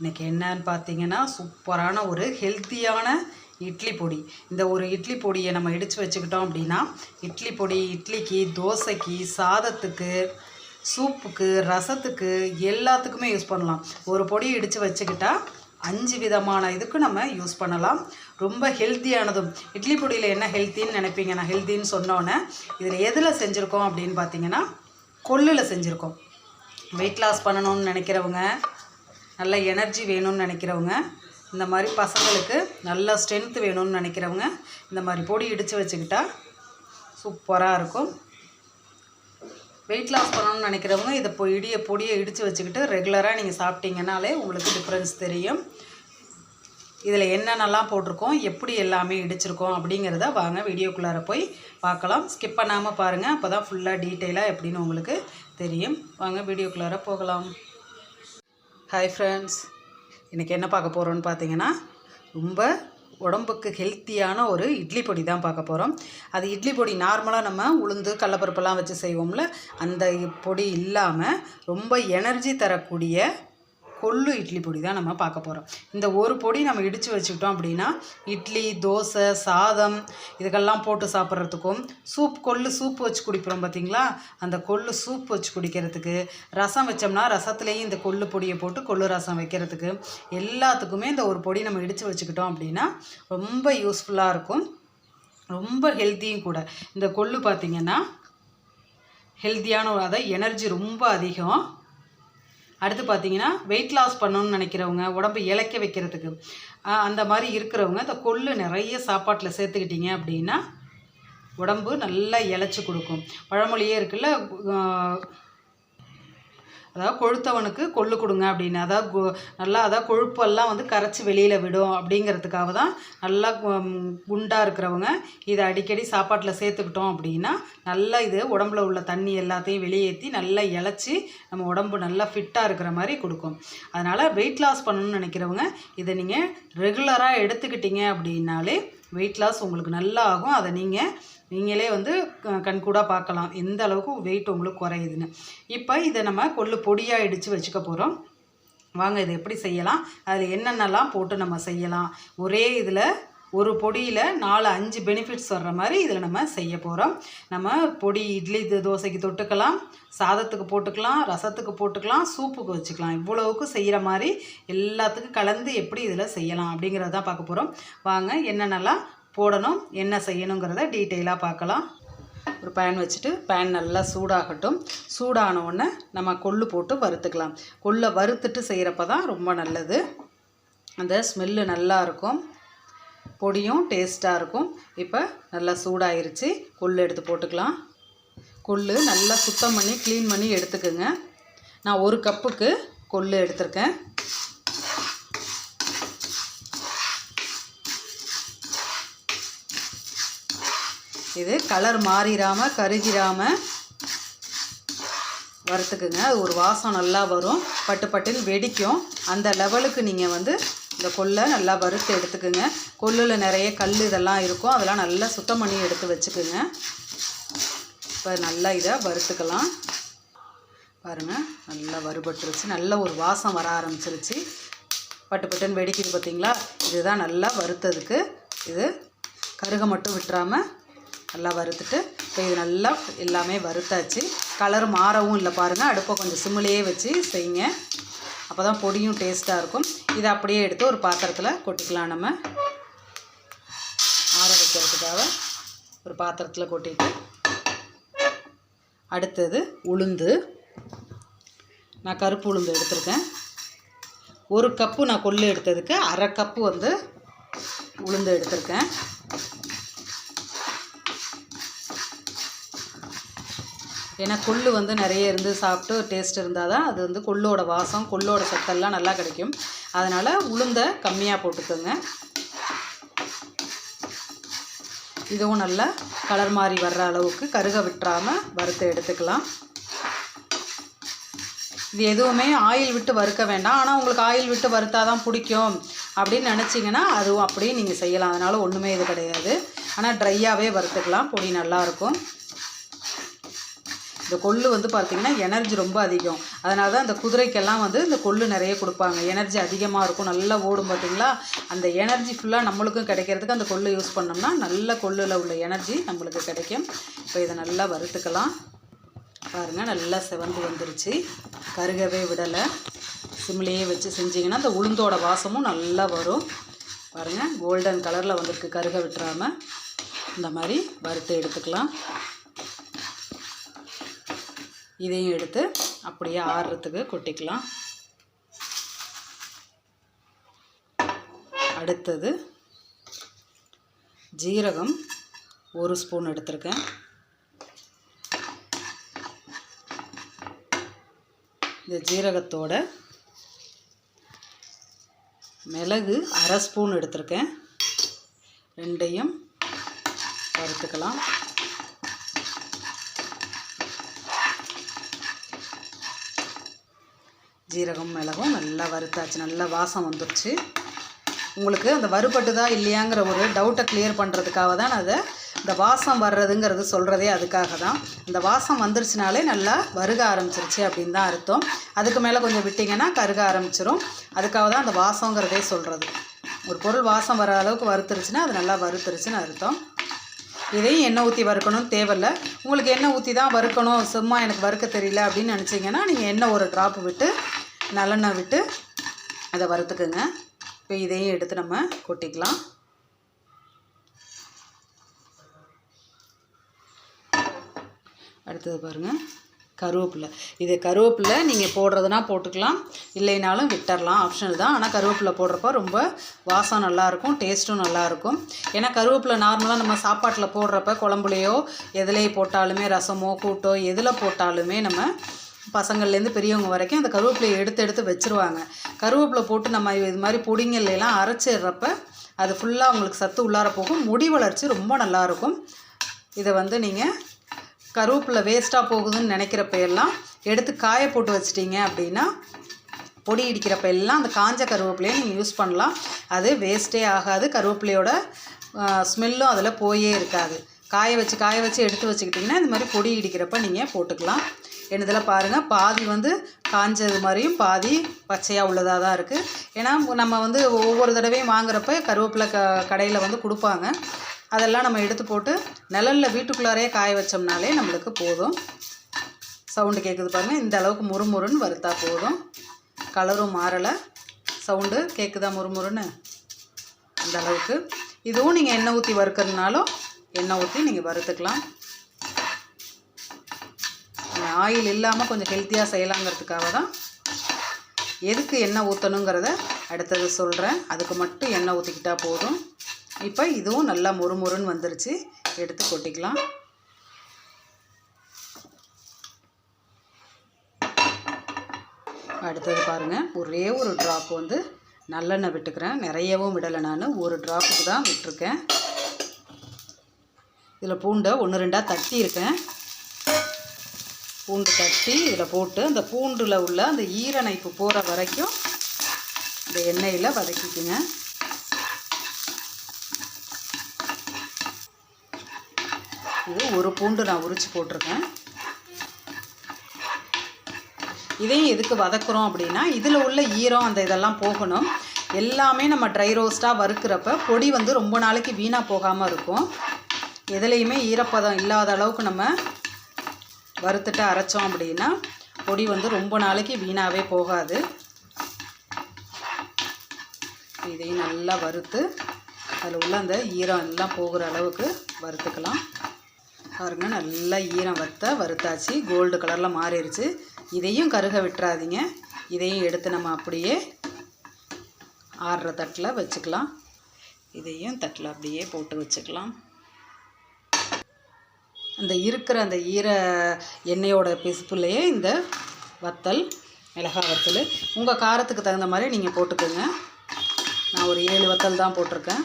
இன்னைக்கு என்னன்னு பார்த்தீங்கன்னா சூப்பரான ஒரு ஹெல்த்தியான இட்லி பொடி. இந்த ஒரு இட்லி பொடியை நம்ம இடித்து வச்சுக்கிட்டோம் அப்படின்னா இட்லி பொடி இட்லிக்கு தோசைக்கு சாதத்துக்கு சூப்புக்கு ரசத்துக்கு எல்லாத்துக்குமே யூஸ் பண்ணலாம். ஒரு பொடி இடித்து வச்சுக்கிட்டால் அஞ்சு விதமான இதுக்கு நம்ம யூஸ் பண்ணலாம். ரொம்ப ஹெல்த்தியானதும் இட்லி பொடியில் என்ன ஹெல்த்தின்னு நினைப்பீங்க? நான் ஹெல்த்தின்னு சொன்னோன்னே இதில் எதில் செஞ்சுருக்கோம் அப்படின்னு பார்த்தீங்கன்னா கொள்ளில் செஞ்சுருக்கோம். வெயிட் லாஸ் பண்ணணும்னு நினைக்கிறவங்க நல்ல எனர்ஜி வேணும்னு நினைக்கிறவங்க இந்த மாதிரி பசங்களுக்கு நல்ல ஸ்ட்ரென்த் வேணும்னு நினைக்கிறவங்க இந்த மாதிரி பொடி இடித்து வச்சுக்கிட்டா சூப்பராக இருக்கும். வெயிட் லாஸ் பண்ணணும்னு நினைக்கிறவங்க இதை பொ இடிய பொடியை இடித்து வச்சுக்கிட்டு ரெகுலராக நீங்கள் சாப்பிட்டீங்கனாலே உங்களுக்கு டிஃப்ரென்ஸ் தெரியும். இதில் என்னென்னலாம் போட்டிருக்கோம் எப்படி எல்லாமே இடிச்சிருக்கோம் அப்படிங்கிறத வாங்க வீடியோக்குள்ளார போய் பார்க்கலாம். ஸ்கிப் பண்ணாமல் பாருங்கள் அப்போ தான் ஃபுல்லாக டீட்டெயிலாக எப்படின்னு உங்களுக்கு தெரியும். வாங்க வீடியோக்குள்ளார போகலாம். ஹாய் ஃப்ரெண்ட்ஸ் இன்றைக்கி என்ன பார்க்க போகிறோன்னு பார்த்தீங்கன்னா ரொம்ப உடம்புக்கு ஹெல்த்தியான ஒரு இட்லி பொடி தான் பார்க்க போகிறோம் அது இட்லி பொடி நார்மலாக நம்ம உளுந்து கடலப்பருப்பெல்லாம் வச்சு செய்வோம்ல. அந்த பொடி இல்லாமல் ரொம்ப எனர்ஜி தரக்கூடிய கொள்ளு இட்லி பொடி தான் நம்ம பார்க்க போகிறோம் இந்த ஒரு பொடி நம்ம இடித்து வச்சுக்கிட்டோம் அப்படின்னா இட்லி தோசை சாதம் இதுக்கெல்லாம் போட்டு சாப்பிட்றதுக்கும் சூப் கொள்ளு சூப் வச்சு குடிக்கிறோம் பார்த்தீங்களா? அந்த கொள்ளு சூப் வச்சு குடிக்கிறதுக்கு ரசம் வச்சோம்னா ரசத்துலேயும் இந்த கொள்ளு பொடியை போட்டு கொள்ளு ரசம் வைக்கிறதுக்கு எல்லாத்துக்குமே இந்த ஒரு பொடி நம்ம இடித்து வச்சுக்கிட்டோம் அப்படின்னா ரொம்ப யூஸ்ஃபுல்லாக இருக்கும். ரொம்ப ஹெல்த்தியும் கூட. இந்த கொள்ளு பார்த்திங்கன்னா ஹெல்த்தியான ஒரு அதாவது எனர்ஜி ரொம்ப அதிகம். அடுத்து பார்த்தீங்கன்னா வெயிட் லாஸ் பண்ணணும்னு நினைக்கிறவங்க உடம்பு இளைக்க வைக்கிறதுக்கு அந்த மாதிரி இருக்கிறவங்க இந்த கொள்ளு நிறைய சாப்பாட்டில் சேர்த்துக்கிட்டீங்க அப்படின்னா உடம்பு நல்லா இளைச்சி கொடுக்கும். பழமொழியே இருக்குல்ல அதாவது கொழுத்தவனுக்கு கொள்ளு கொடுங்க அப்படின்னு அதாவது கொ- நல்லா அதாவது கொழுப்பெல்லாம் வந்து கரைச்சி வெளியில் விடும் அப்படிங்கிறதுக்காக தான் நல்லா கு- இருக்கிறவங்க இதை அடிக்கடி சாப்பாட்டில் சேர்த்துக்கிட்டோம் அப்படின்னா நல்லா இது உடம்புல உள்ள தண்ணி எல்லாத்தையும் வெளியேற்றி நல்லா இழைச்சி நம்ம உடம்பு நல்லா ஃபிட்டாக இருக்கிற மாதிரி கொடுக்கும். அதனால் வெயிட் லாஸ் பண்ணணும்னு நினைக்கிறவங்க இதை நீங்கள் ரெகுலராக எடுத்துக்கிட்டீங்க அப்படின்னாலே வெயிட் லாஸ் உங்களுக்கு நல்லா ஆகும். அதை நீங்கள் நீங்களே வந்து க- கண்கூடாக பார்க்கலாம். எந்த அளவுக்கு வெயிட் உங்களுக்கு குறையுதுன்னு. இப்போ இதை நம்ம கொள்ளு பொடியாக இடித்து வச்சுக்க போகிறோம் வாங்க இதை எப்படி செய்யலாம்? அதில் என்னென்னலாம் போட்டு நம்ம செய்யலாம்? ஒரே இதில் ஒரு பொடியில் நாலு அஞ்சு பெனிஃபிட்ஸ் வர்ற மாதிரி இதில் நம்ம செய்ய போகிறோம் நம்ம பொடி இட்லி தோசைக்கு தொட்டுக்கலாம் சாதத்துக்கு போட்டுக்கலாம் ரசத்துக்கு போட்டுக்கலாம் சூப்புக்கு வச்சுக்கலாம். இவ்வளவுக்கு செய்கிற மாதிரி எல்லாத்துக்கும் கலந்து எப்படி இதில் செய்யலாம் அப்படிங்கிறத தான் பார்க்க போகிறோம் வாங்க என்னென்னலாம் போடணும் என்ன செய்யணுங்கிறத டீட்டெயிலாக பார்க்கலாம். ஒரு பேன் வச்சுட்டு பேன் நல்லா சூடாகட்டும். சூடான உடனே நம்ம கொள்ளு போட்டு வறுத்துக்கலாம். கொள்ளை வறுத்துட்டு செய்கிறப்ப தான் ரொம்ப நல்லது. அந்த ஸ்மெல்லு நல்லா இருக்கும். பொடியும் டேஸ்ட்டாக இருக்கும். இப்போ நல்லா சூடாயிருச்சு. கொள்ளு எடுத்து போட்டுக்கலாம். கொள்ளு நல்லா சுத்தம் பண்ணி க்ளீன் பண்ணி எடுத்துக்கோங்க. நான் ஒரு கப்புக்கு கொள்ளு எடுத்திருக்கேன். இது கலர் மாறிடாமல் கருகிராமல் வறுத்துக்குங்க. அது ஒரு வாசம் நல்லா வரும். பட்டு பட்டுன்னு வெடிக்கும். அந்த லெவலுக்கு நீங்கள் வந்து இந்த கொல்லை நல்லா வறுத்து எடுத்துக்குங்க. கொல்லில் நிறைய கல் இதெல்லாம் இருக்கும். அதெல்லாம் நல்லா சுத்தம் பண்ணி எடுத்து வச்சுக்குங்க. இப்போ நல்லா இதை வறுத்துக்கலாம். பாருங்கள் நல்லா வறுபட்டுருச்சு. நல்ல ஒரு வாசம் வர ஆரம்பிச்சிருச்சு. பட்டு பட்டுன்னு வெடிக்குது பார்த்தீங்களா? இதுதான் நல்லா வறுத்ததுக்கு. இது கருக மட்டும் விட்டுறாமல் நல்லா வறுத்துட்டு இப்போ இது நல்லா எல்லாமே வறுத்தாச்சு. கலர் மாறவும் இல்லை பாருங்கள் அடுப்பை கொஞ்சம் சிம்மிலேயே வச்சு செய்யுங்க. அப்போ தான் பொடியும் டேஸ்ட்டாக இருக்கும். இதை அப்படியே எடுத்து ஒரு பாத்திரத்தில் கொட்டிக்கலாம் நம்ம. ஆற வைக்கிறதுக்காக ஒரு பாத்திரத்தில் கொட்டிட்டு அடுத்தது உளுந்து. நான் கருப்பு உளுந்து எடுத்திருக்கேன். ஒரு கப்பு நான் கொள்ளு எடுத்ததுக்கு அரை கப்பு வந்து உளுந்து எடுத்திருக்கேன். ஏன்னா கொள்ளு வந்து நிறைய இருந்து சாப்பிட்டு டேஸ்ட் இருந்தால் தான் அது வந்து கொள்ளோட வாசம் கொள்ளோட சத்தெல்லாம் நல்லா கிடைக்கும். அதனால் உளுந்தை கம்மியாக போட்டுக்கோங்க. இதுவும் நல்லா கலர் மாறி வர்ற அளவுக்கு கருக விட்டுறாமல் வறுத்து எடுத்துக்கலாம். இது எதுவுமே ஆயில் விட்டு வறுக்க வேண்டாம். ஆனால் உங்களுக்கு ஆயில் விட்டு வறுத்தா தான் பிடிக்கும் அப்படின்னு நினச்சிங்கன்னா அதுவும் அப்படியே நீங்கள் செய்யலாம். அதனால் ஒன்றுமே இது கிடையாது. ஆனால் ட்ரையாகவே வறுத்துக்கலாம். பொடி நல்லாயிருக்கும் இந்த கொள்ளு வந்து பார்த்திங்கன்னா எனர்ஜி ரொம்ப அதிகம். அதனால தான் இந்த குதிரைக்கெல்லாம் வந்து இந்த கொள்ளு நிறைய கொடுப்பாங்க. எனர்ஜி அதிகமாக இருக்கும். நல்லா ஓடும் பார்த்தீங்களா அந்த எனர்ஜி ஃபுல்லாக நம்மளுக்கும் கிடைக்கிறதுக்கு அந்த கொள்ளு யூஸ் பண்ணோம்னா நல்ல கொள்ளில் உள்ள எனர்ஜி நம்மளுக்கு கிடைக்கும். இப்போ இதை நல்லா வறுத்துக்கலாம். பாருங்கள் நல்லா செவந்து வந்துருச்சு. கருகவே விடலை. சிம்லேயே வச்சு செஞ்சிங்கன்னா அந்த உளுந்தோட வாசமும் நல்லா வரும். பாருங்கள் கோல்டன் கலரில் வந்திருக்கு கருக விட்டுறாமல் இந்த மாதிரி வறுத்து எடுத்துக்கலாம். இதையும் எடுத்து அப்படியே ஆறுறதுக்கு கொட்டிக்கலாம். அடுத்தது ஜீரகம் ஒரு ஸ்பூன் எடுத்திருக்கேன். இந்த ஜீரகத்தோட மிளகு அரை ஸ்பூன் எடுத்திருக்கேன். ரெண்டையும் வறுத்துக்கலாம். ஜீரகம் மிளகும் நல்லா வறுத்தாச்சு. நல்லா வாசம் வந்துருச்சு. உங்களுக்கு அந்த வறுபட்டுதா இல்லையாங்கிற ஒரு டவுட்டை கிளியர் பண்ணுறதுக்காக தான் அதை இந்த வாசம் வர்றதுங்கிறது சொல்கிறதே அதுக்காக தான். இந்த வாசம் வந்துருச்சுனாலே நல்லா வருக ஆரம்பிச்சிருச்சு அப்படின்னு தான் அர்த்தம். அதுக்கு மேலே கொஞ்சம் விட்டிங்கன்னா கருக ஆரம்பிச்சிரும். அதுக்காக தான் அந்த வாசங்கிறதே சொல்கிறது ஒரு பொருள் வாசம் வர அளவுக்கு வறுத்துருச்சுன்னா அது நல்லா வறுத்துருச்சுன்னு அர்த்தம். இதையும் எண்ணெய் ஊற்றி வறுக்கணும்னு தேவையில்ல. உங்களுக்கு எண்ணெய் ஊற்றி தான் வறுக்கணும். சும்மா எனக்கு வறுக்க தெரியல அப்படின்னு நினச்சிங்கன்னா நீங்கள் எண்ணெய் ஒரு ட்ராப் விட்டு நல்லெண்ணெய் விட்டு அதை வறுத்துக்குங்க. இப்போ இதையும் எடுத்து நம்ம கொட்டிக்கலாம். அடுத்தது பாருங்கள் கருவேப்பிலை. இது கருவேப்பிலை நீங்கள் போடுறதுனா போட்டுக்கலாம். இல்லைனாலும் விட்டுறலாம். ஆப்ஷனல் தான். ஆனால் கருவேப்பிலை போடுறப்ப ரொம்ப வாசம் நல்லாயிருக்கும். டேஸ்ட்டும் நல்லாயிருக்கும். ஏன்னா கருவேப்பிலை நார்மலாக நம்ம சாப்பாட்டில் போடுறப்ப குழம்புலையோ எதுலேயே போட்டாலுமே ரசமோ கூட்டோ எதில் போட்டாலுமே நம்ம பசங்கள்லேருந்து பெரியவங்க வரைக்கும் அந்த கருவேப்பிலையை எடுத்து எடுத்து வச்சுருவாங்க. கருவேப்பிலை போட்டு நம்ம இது மாதிரி பொடிங்கள்லாம் அரைச்சிடுறப்ப அது ஃபுல்லாக உங்களுக்கு சத்து உள்ளார போகும். முடி வளர்ச்சி ரொம்ப நல்லாயிருக்கும். இதை வந்து நீங்கள் கருவேப்பிலை வேஸ்ட்டாக போகுதுன்னு நினைக்கிறப்ப எல்லாம் எடுத்து காய போட்டு வச்சிட்டிங்க அப்படின்னா பொடி இடிக்கிறப்ப எல்லாம் அந்த காஞ்ச கருவேப்பிலையை நீங்கள் யூஸ் பண்ணலாம். அது வேஸ்ட்டே ஆகாது. கருவேப்பிலையோட ஸ்மெல்லும் அதில் போயே இருக்காது. காய வச்சு காய வச்சு எடுத்து வச்சுக்கிட்டிங்கன்னா இந்த மாதிரி பொடி இடிக்கிறப்ப நீங்கள் போட்டுக்கலாம். என்னதில் பாருங்கள் பாதி வந்து காஞ்சது மாதிரியும் பாதி பச்சையாக உள்ளதாக தான் இருக்குது ஏன்னா நம்ம வந்து ஒவ்வொரு தடவையும் வாங்குறப்ப கருவேப்பிலை க கடையில் வந்து கொடுப்பாங்க. அதெல்லாம் நம்ம எடுத்து போட்டு நிழலில் வீட்டுக்குள்ளாரே காய வச்சோம்னாலே நம்மளுக்கு போதும். சவுண்டு கேட்குது பாருங்கள் இந்த அளவுக்கு முறுமுறுன்னு வறுத்தா போதும். கலரும் மாறலை. சவுண்டு கேட்குதா முறுமுறுன்னு அந்த அளவுக்கு. இதுவும் நீங்கள் எண்ணெய் ஊற்றி வறுக்கிறதுனாலும் எண்ணெய் ஊற்றி நீங்கள் வறுத்துக்கலாம். ஆயில் இல்லாமல் கொஞ்சம் ஹெல்த்தியாக செய்யலாங்கிறதுக்காக தான் எதுக்கு எண்ணெய் ஊற்றணுங்கிறத அடுத்தது சொல்கிறேன் அதுக்கு மட்டும் எண்ணெய் ஊற்றிக்கிட்டால் போதும். இப்போ இதுவும் நல்லா முறுமுறுன்னு வந்துருச்சு. எடுத்து கொட்டிக்கலாம். அடுத்தது பாருங்கள் ஒரே ஒரு ட்ராப் வந்து நல்லெண்ணெய் விட்டுக்கிறேன். நிறையவும் விடலை நான். ஒரு ட்ராப்புக்கு தான் விட்டுருக்கேன். இதில் பூண்டை ஒன்று ரெண்டாக தட்டி இருக்கேன். பூண்டு தட்டி இதில் போட்டு அந்த பூண்டில் உள்ள அந்த ஈரணைப்பு போகிற வரைக்கும் இந்த எண்ணெயில் வதக்கிக்குங்க. இது ஒரு பூண்டு நான் உரித்து போட்டிருக்கேன். இதையும் எதுக்கு வதக்குறோம் அப்படின்னா இதில் உள்ள ஈரம் அந்த இதெல்லாம் போகணும். எல்லாமே நம்ம ட்ரை ரோஸ்ட்டாக வறுக்கிறப்ப பொடி வந்து ரொம்ப நாளைக்கு வீணாக போகாமல் இருக்கும். எதுலேயுமே ஈரப்பதம் இல்லாத அளவுக்கு நம்ம வறுத்துட்டு அரைச்சோம் அப்படின்னா பொடி வந்து ரொம்ப நாளைக்கு வீணாகவே போகாது. இதையும் நல்லா வறுத்து அதில் உள்ள அந்த ஈரம் எல்லாம் போகிற அளவுக்கு வறுத்துக்கலாம். பாருங்க நல்லா ஈரம் வத்த வறுத்தாச்சு. கோல்டு கலரில் மாறிடுச்சு இதையும் கருக விட்டுறாதீங்க. இதையும் எடுத்து நம்ம அப்படியே ஆறுற தட்டில் வச்சுக்கலாம். இதையும் தட்டில் அப்படியே போட்டு வச்சுக்கலாம். அந்த இருக்கிற அந்த ஈர எண்ணெயோட பிசுப்புலையே இந்த வத்தல் மிளகாய் வத்தல் உங்கள் காரத்துக்கு தகுந்த மாதிரி நீங்கள் போட்டுக்கோங்க. நான் ஒரு ஏழு வத்தல் தான் போட்டிருக்கேன்.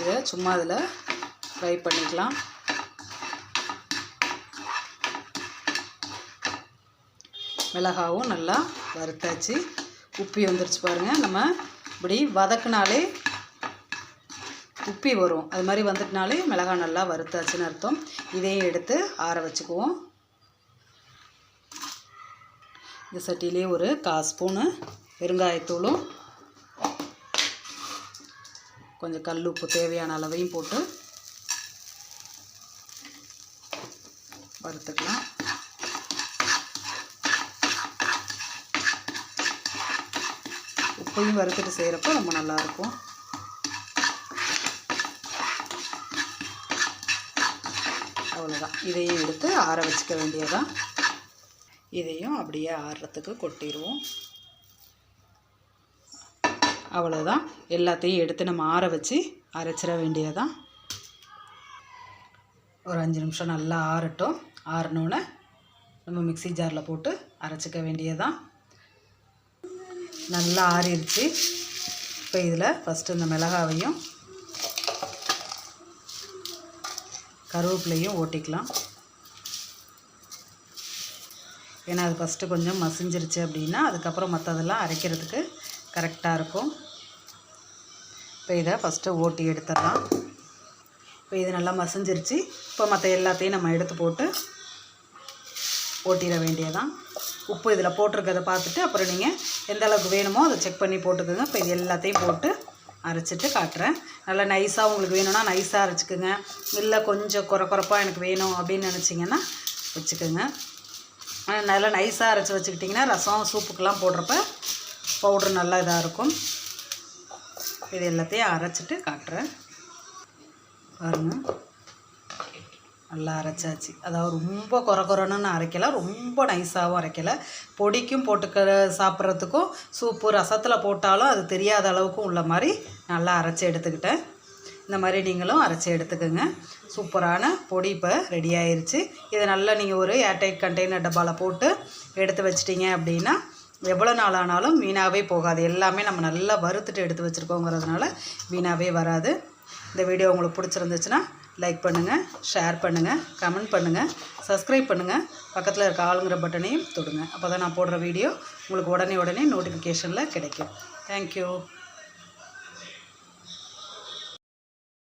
இதை சும்மா அதில் ஃப்ரை பண்ணிக்கலாம். மிளகாவும் நல்லா வறுத்தாச்சு. உப்பி வந்துருச்சு பாருங்கள் நம்ம இப்படி வதக்குனாலே உப்பி வரும். அது மாதிரி வந்துட்டுனாலே மிளகாய் நல்லா வறுத்தாச்சுன்னு அர்த்தம். இதையும் எடுத்து ஆற வச்சுக்குவோம். இந்த சட்டியிலே ஒரு கால் ஸ்பூனு பெருங்காயத்தூளும் கொஞ்சம் கல் உப்பு தேவையான அளவையும் போட்டு வறுத்துக்கலாம். அப்பையும் வறுத்துட்டு செய்கிறப்ப ரொம்ப நல்லாயிருக்கும் அவ்வளோதான் இதையும் எடுத்து ஆற வச்சுக்க வேண்டியதான் இதையும் அப்படியே ஆறுறதுக்கு கொட்டிடுவோம் அவ்வளோதான் எல்லாத்தையும் எடுத்து நம்ம ஆற வச்சு அரைச்சிட வேண்டியதான் ஒரு அஞ்சு நிமிஷம் நல்லா ஆறட்டும். ஆறினோன்னே நம்ம மிக்ஸி ஜாரில் போட்டு அரைச்சிக்க வேண்டியதான் நல்லா ஆறிடுச்சு. இப்போ இதில் ஃபஸ்ட்டு இந்த மிளகாவையும் கருவேப்பிலையும் ஓட்டிக்கலாம். ஏன்னா அது ஃபஸ்ட்டு கொஞ்சம் மசிஞ்சிருச்சு அப்படின்னா அதுக்கப்புறம் மற்றதெல்லாம் அரைக்கிறதுக்கு கரெக்டாக இருக்கும். இப்போ இதை ஃபஸ்ட்டு ஓட்டி எடுத்துடலாம். இப்போ இது நல்லா மசிஞ்சிருச்சு. இப்போ மற்ற எல்லாத்தையும் நம்ம எடுத்து போட்டு ஓட்டிட வேண்டியதான் உப்பு இதில் போட்டிருக்கிறத பார்த்துட்டு அப்புறம் நீங்கள் எந்த அளவுக்கு வேணுமோ அதை செக் பண்ணி போட்டுக்கோங்க. இப்போ இது எல்லாத்தையும் போட்டு அரைச்சிட்டு காட்டுறேன். நல்லா நைஸாக உங்களுக்கு வேணும்னா நைஸாக அரைச்சிக்கோங்க. இல்லை கொஞ்சம் குறை குறைப்பாக எனக்கு வேணும் அப்படின்னு நினச்சிங்கன்னா வச்சுக்கோங்க. ஆனால் நல்லா நைஸாக அரைச்சி வச்சுக்கிட்டிங்கன்னா ரசம் சூப்புக்கெலாம் போடுறப்ப பவுட்ரு நல்லா இதாக இருக்கும். இது எல்லாத்தையும் அரைச்சிட்டு காட்டுறேன். பாருங்கள் நல்லா அரைச்சாச்சு. அதாவது ரொம்ப குறை குறைன்னு அரைக்கல ரொம்ப நைஸாகவும் அரைக்கல. பொடிக்கும் போட்டுக்க சாப்பிட்றதுக்கும் சூப்பு ரசத்தில் போட்டாலும் அது தெரியாத அளவுக்கும் உள்ள மாதிரி நல்லா அரைச்சி எடுத்துக்கிட்டேன். இந்த மாதிரி நீங்களும் அரைச்சி எடுத்துக்கோங்க. சூப்பரான பொடி இப்போ ரெடி ஆயிடுச்சு இதை நல்லா நீங்கள் ஒரு ஏர்டைட் கண்டெய்னர் டப்பாவில் போட்டு எடுத்து வச்சிட்டிங்க அப்படின்னா எவ்வளோ நாள் ஆனாலும் வீணாகவே போகாது. எல்லாமே நம்ம நல்லா வறுத்துட்டு எடுத்து வச்சுருக்கோங்கிறதுனால வீணாகவே வராது. இந்த வீடியோ உங்களுக்கு பிடிச்சிருந்துச்சுன்னா லைக் பண்ணுங்கள் ஷேர் பண்ணுங்கள் கமெண்ட் பண்ணுங்கள் சப்ஸ்கிரைப் பண்ணுங்கள் பக்கத்தில் இருக்க ஆளுங்கிற பட்டனையும் தொடுங்க. அப்போ தான் நான் போடுற வீடியோ உங்களுக்கு உடனே உடனே நோட்டிஃபிகேஷனில் கிடைக்கும். தேங்க்யூ